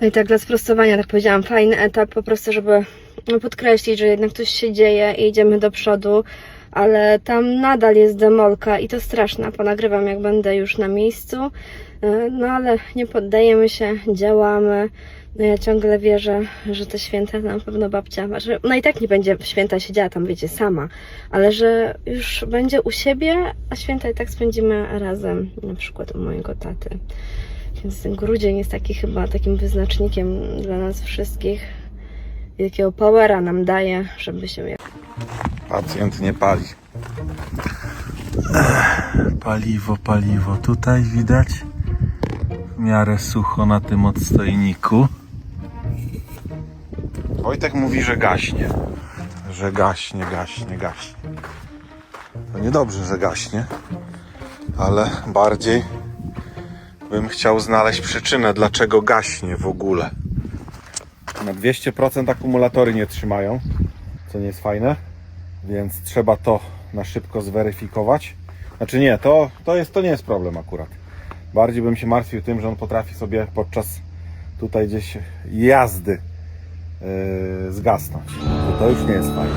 No i tak dla sprostowania, tak powiedziałam, fajny etap po prostu, żeby no, podkreślić, że jednak coś się dzieje i idziemy do przodu, ale tam nadal jest demolka i to straszna. Ponagrywam jak będę już na miejscu, E, no ale nie poddajemy się, działamy. No ja ciągle wierzę, że te święta na pewno babcia, że no i tak nie będzie święta siedziała tam, wiecie, sama, ale że już będzie u siebie, a święta i tak spędzimy razem, na przykład u mojego taty. Więc ten grudzień jest taki chyba takim wyznacznikiem dla nas wszystkich, jakiego powera nam daje, żeby się Pacjent nie pali. Paliwo, paliwo. Tutaj widać w miarę sucho na tym odstojniku. Wojtek mówi, że gaśnie. Że gaśnie, gaśnie, gaśnie. To niedobrze, że gaśnie, ale bardziej bym chciał znaleźć przyczynę, dlaczego gaśnie w ogóle. Na 200% akumulatory nie trzymają, co nie jest fajne więc trzeba to na szybko zweryfikować. Znaczy nie, to, to, jest, to nie jest problem akurat. Bardziej bym się martwił tym, że on potrafi sobie podczas tutaj gdzieś jazdy yy, zgasnąć. To, to już nie jest fajne.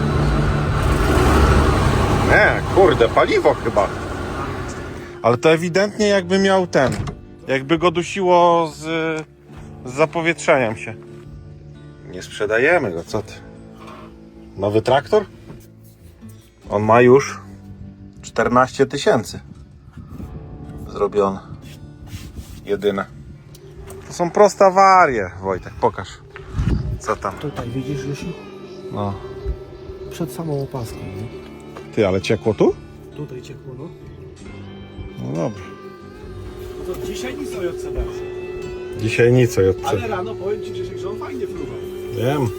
Nie, kurde, paliwo chyba. Ale to ewidentnie jakby miał ten, jakby go dusiło z, z zapowietrzeniem się. Nie sprzedajemy go, co ty? Nowy traktor? On ma już 14 tysięcy zrobione. Jedyne. To są proste awarie, Wojtek, pokaż. Co tam? Tutaj widzisz, Rysiu? No. Przed samą opaską, nie? Ty, ale ciekło tu? Tutaj ciekło, no. No dobrze. To dzisiaj nic o JCB. Dzisiaj nic o JC. Ale rano powiem Ci, Grzesiek, że on fajnie fruwał. Wiem.